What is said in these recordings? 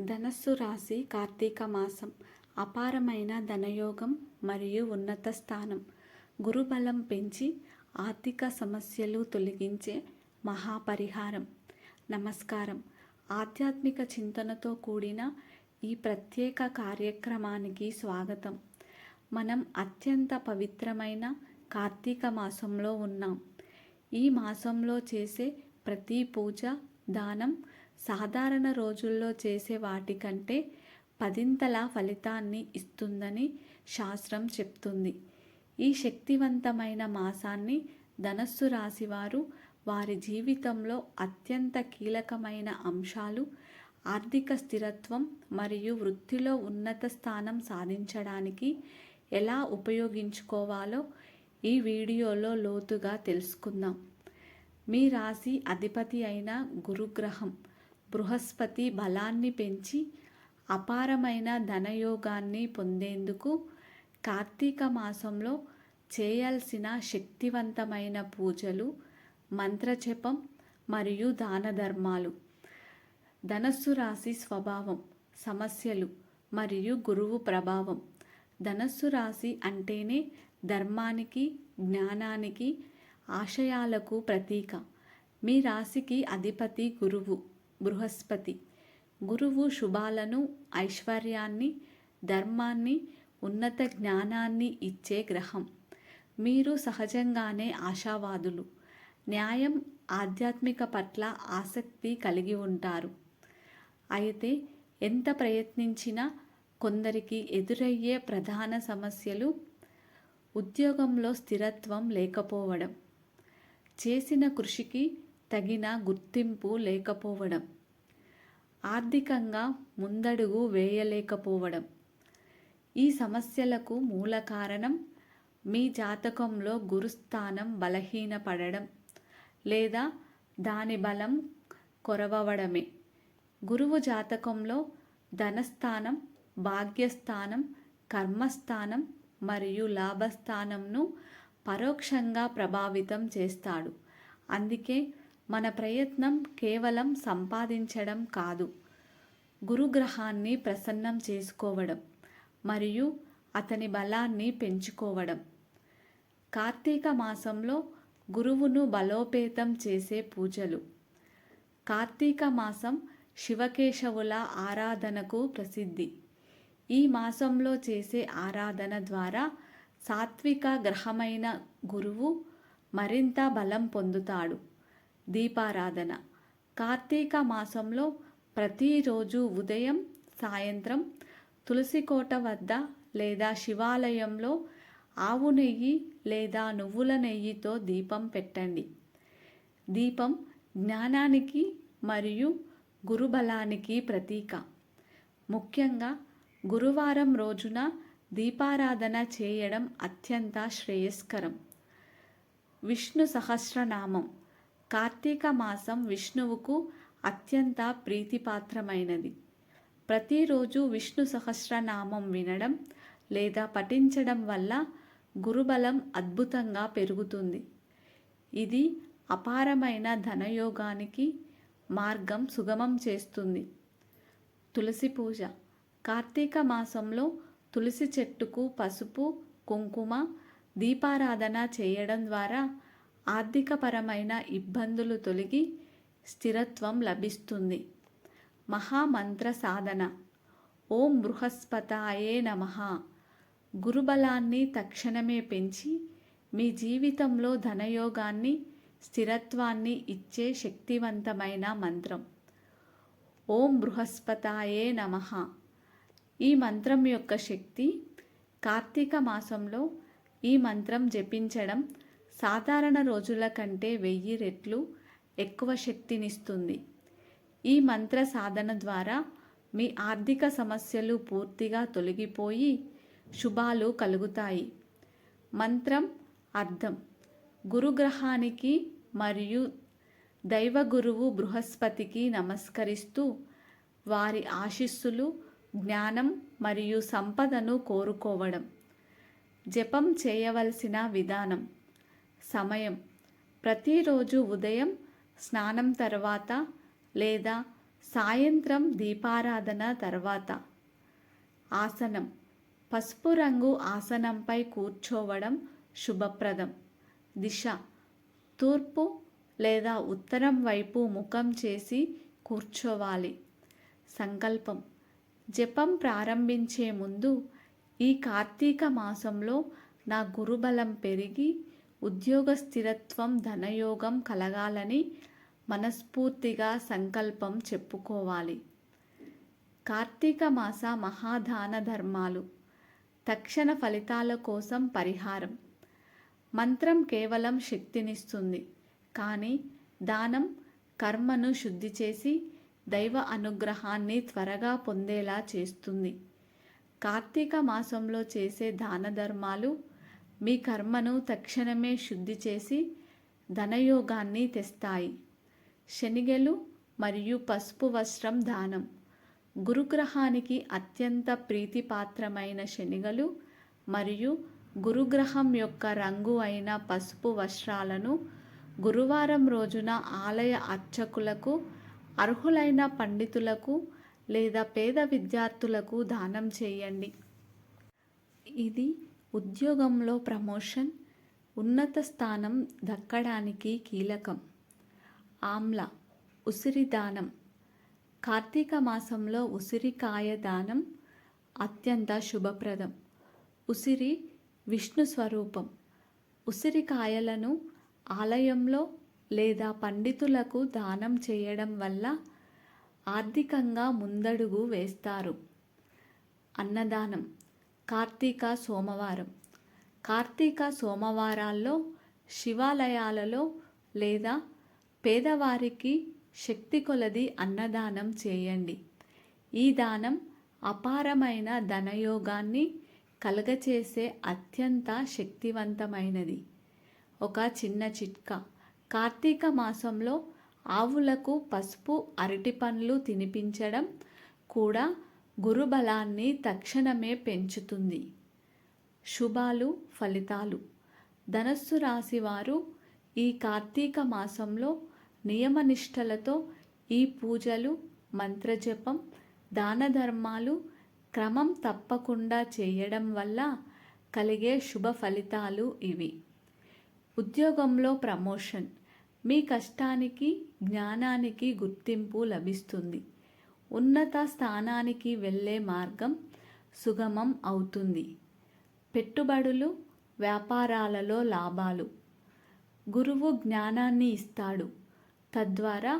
ధనస్సు రాశి కార్తీక మాసం అపారమైన ధనయోగం మరియు ఉన్నత స్థానం. గురుబలం పెంచి ఆర్థిక సమస్యలు తొలగించే మహాపరిహారం. నమస్కారం. ఆధ్యాత్మిక చింతనతో కూడిన ఈ ప్రత్యేక కార్యక్రమానికి స్వాగతం. మనం అత్యంత పవిత్రమైన కార్తీక మాసంలో ఉన్నాం. ఈ మాసంలో చేసే ప్రతి పూజ దానం సాధారణ రోజుల్లో చేసే వాటికంటే పదింతల ఫలితాన్ని ఇస్తుందని శాస్త్రం చెప్తుంది. ఈ శక్తివంతమైన మాసాన్ని ధనస్సు రాశివారు వారి జీవితంలో అత్యంత కీలకమైన అంశాలు ఆర్థిక స్థిరత్వం మరియు వృత్తిలో ఉన్నత స్థానం సాధించడానికి ఎలా ఉపయోగించుకోవాలో ఈ వీడియోలో లోతుగా తెలుసుకుందాం. మీ రాశి అధిపతి అయిన గురుగ్రహం బృహస్పతి బలాన్ని పెంచి అపారమైన ధనయోగాన్ని పొందేందుకు కార్తీక మాసంలో చేయాల్సిన శక్తివంతమైన పూజలు మంత్రజపం మరియు దాన ధర్మాలు ధనస్సు రాశి స్వభావం సమస్యలు మరియు గురువు ప్రభావం. ధనస్సు రాశి అంటేనే ధర్మానికి జ్ఞానానికి ఆశయాలకు ప్రతీక. మీ రాశికి అధిపతి గురువు. బృహస్పతి. గురువు శుభాలను ఐశ్వర్యాన్ని ధర్మాన్ని ఉన్నత జ్ఞానాన్ని ఇచ్చే గ్రహం. మీరు సహజంగానే ఆశావాదులు. న్యాయం ఆధ్యాత్మిక పట్ల ఆసక్తి కలిగి ఉంటారు. అయితే ఎంత ప్రయత్నించినా కొందరికి ఎదురయ్యే ప్రధాన సమస్యలు ఉద్యోగంలో స్థిరత్వం లేకపోవడం. చేసిన కృషికి తగిన గుర్తింపు లేకపోవడం. ఆర్థికంగా ముందడుగు వేయలేకపోవడం. ఈ సమస్యలకు మూల కారణం మీ జాతకంలో గురుస్థానం బలహీనపడడం లేదా దాని బలం కొరవడమే గురువు జాతకంలో ధనస్థానం భాగ్యస్థానం కర్మస్థానం మరియు లాభస్థానంను పరోక్షంగా ప్రభావితం చేస్తాడు. అందుకే మన ప్రయత్నం కేవలం సంపాదించడం కాదు. గురుగ్రహాన్ని ప్రసన్నం చేసుకోవడం మరియు అతని బలాన్ని పెంచుకోవడం. కార్తీక మాసంలో గురువును బలోపేతం చేసే పూజలు. కార్తీక మాసం శివకేశవుల ఆరాధనకు ప్రసిద్ధి. ఈ మాసంలో చేసే ఆరాధన ద్వారా సాత్విక గ్రహమైన గురువు మరింత బలం పొందుతాడు. దీపారాధన. కార్తీక మాసంలో ప్రతిరోజు ఉదయం సాయంత్రం తులసికోట వద్ద లేదా శివాలయంలో ఆవు నెయ్యి లేదా నువ్వుల నెయ్యితో దీపం పెట్టండి. దీపం జ్ఞానానికి మరియు గురుబలానికి ప్రతీక. ముఖ్యంగా గురువారం రోజున దీపారాధన చేయడం అత్యంత శ్రేయస్కరం. విష్ణు సహస్రనామం. కార్తీక మాసం విష్ణువుకు అత్యంత ప్రీతిపాత్రమైనది. ప్రతిరోజు విష్ణు సహస్రనామం వినడం లేదా పఠించడం వల్ల గురుబలం అద్భుతంగా పెరుగుతుంది. ఇది అపారమైన ధనయోగానికి మార్గం సుగమం చేస్తుంది. తులసి పూజ. కార్తీక మాసంలో తులసి చెట్టుకు పసుపు కుంకుమ దీపారాధన చేయడం ద్వారా ఆర్థికపరమైన ఇబ్బందులు తొలగి స్థిరత్వం లభిస్తుంది. మహామంత్ర సాధన. ఓం బృహస్పతాయే నమ. గురుబలాన్ని తక్షణమే పెంచి మీ జీవితంలో ధనయోగాన్ని స్థిరత్వాన్ని ఇచ్చే శక్తివంతమైన మంత్రం. ఓం బృహస్పతాయే నమ. ఈ మంత్రం యొక్క శక్తి కార్తీక మాసంలో ఈ మంత్రం జపించడం సాధారణ రోజుల కంటే వెయ్యి రెట్లు ఎక్కువ శక్తినిస్తుంది. ఈ మంత్ర సాధన ద్వారా మీ ఆర్థిక సమస్యలు పూర్తిగా తొలగిపోయి శుభాలు కలుగుతాయి. మంత్రం అర్థం. గురుగ్రహానికి మరియు దైవ గురువు బృహస్పతికి నమస్కరిస్తూ వారి ఆశీస్సులు జ్ఞానం మరియు సంపదను కోరుకోవడం. జపం చేయవలసిన విధానం. సమయం. ప్రతిరోజు ఉదయం స్నానం తర్వాత లేదా సాయంత్రం దీపారాధన తర్వాత. ఆసనం. పసుపు రంగు ఆసనంపై కూర్చోవడం శుభప్రదం. దిశ. తూర్పు లేదా ఉత్తరం వైపు ముఖం చేసి కూర్చోవాలి. సంకల్పం. జపం ప్రారంభించే ముందు ఈ కార్తీక మాసంలో నా గురుబలం పెరిగి ఉద్యోగ స్థిరత్వం ధనయోగం కలగాలని మనస్ఫూర్తిగా సంకల్పం చెప్పుకోవాలి. కార్తీక మాస మహాదాన ధర్మాలు. తక్షణ ఫలితాల కోసం పరిహారం. మంత్రం కేవలం శక్తినిస్తుంది. కానీ దానం కర్మను శుద్ధి చేసి దైవ అనుగ్రహాన్ని త్వరగా పొందేలా చేస్తుంది. కార్తీక మాసంలో చేసే దాన ధర్మాలు మీ కర్మను తక్షణమే శుద్ధి చేసి ధనయోగాన్ని తెస్తాయి. శనిగలు మరియు పసుపు వస్త్రం దానం. గురుగ్రహానికి అత్యంత ప్రీతిపాత్రమైన శనిగలు మరియు గురుగ్రహం యొక్క రంగు అయిన పసుపు వస్త్రాలను గురువారం రోజున ఆలయ అర్చకులకు అర్హులైన పండితులకు లేదా పేద విద్యార్థులకు దానం చేయండి. ఇది ఉద్యోగంలో ప్రమోషన్ ఉన్నత స్థానం దక్కడానికి కీలకం. ఆమ్ల ఉసిరిదానం కార్తీక మాసంలో ఉసిరికాయ దానం అత్యంత శుభప్రదం. ఉసిరి విష్ణు స్వరూపం. ఉసిరికాయలను ఆలయంలో లేదా పండితులకు దానం చేయడం వల్ల ఆర్థికంగా ముందడుగు వేస్తారు. అన్నదానం. కార్తీక సోమవారం. కార్తీక సోమవారాల్లో శివాలయాలలో లేదా పేదవారికి శక్తి కొలది అన్నదానం చేయండి. ఈ దానం అపారమైన ధనయోగాన్ని కలగచేసే అత్యంత శక్తివంతమైనది. ఒక చిన్న చిట్కా. కార్తీక మాసంలో ఆవులకు పసుపు అరటి పండ్లు తినిపించడం కూడా గురుబలాన్ని తక్షణమే పెంచుతుంది. శుభాలు ఫలితాలు. ధనస్సు రాశి వారు ఈ కార్తీక మాసంలో నియమనిష్టలతో ఈ పూజలు మంత్రజపం దాన ధర్మాలు క్రమం తప్పకుండా చేయడం వల్ల కలిగే శుభ ఫలితాలు ఇవి. ఉద్యోగంలో ప్రమోషన్. మీ కష్టానికి జ్ఞానానికి గుర్తింపు లభిస్తుంది. ఉన్నత స్థానానికి వెళ్ళే మార్గం సుగమం అవుతుంది. పెట్టుబడులు వ్యాపారాలలో లాభాలు. గురువు జ్ఞానాన్ని ఇస్తాడు. తద్వారా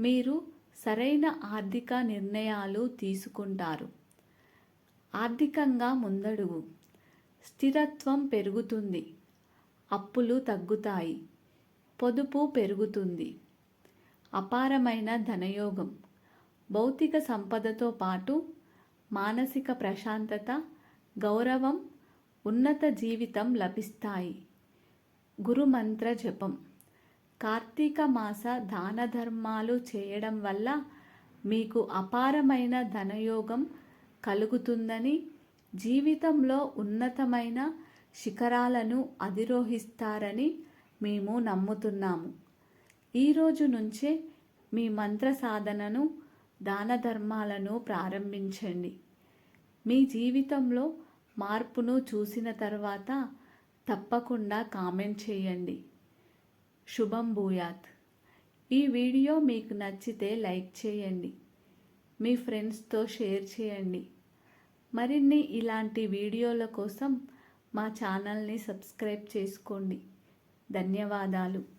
మీరు సరైన ఆర్థిక నిర్ణయాలు తీసుకుంటారు. ఆర్థికంగా ముందడుగు. స్థిరత్వం పెరుగుతుంది. అప్పులు తగ్గుతాయి. పొదుపు పెరుగుతుంది. అపారమైన ధనయోగం. భౌతిక సంపదతో పాటు మానసిక ప్రశాంతత గౌరవం ఉన్నత జీవితం లభిస్తాయి. గురుమంత్ర జపం. కార్తీక మాస దాన ధర్మాలు చేయడం వల్ల మీకు అపారమైన ధనయోగం కలుగుతుందని జీవితంలో ఉన్నతమైన శిఖరాలను అధిరోహిస్తారని మేము నమ్ముతున్నాము. ఈరోజు నుంచే మీ మంత్ర సాధనను దాన ధర్మాలను ప్రారంభించండి. మీ జీవితంలో మార్పును చూసిన తర్వాత తప్పకుండా కామెంట్ చేయండి. శుభం భూయాత్. ఈ వీడియో మీకు నచ్చితే లైక్ చేయండి. మీ ఫ్రెండ్స్తో షేర్ చేయండి. మరిన్ని ఇలాంటి వీడియోల కోసం మా ఛానల్ని సబ్స్క్రైబ్ చేసుకోండి. ధన్యవాదాలు.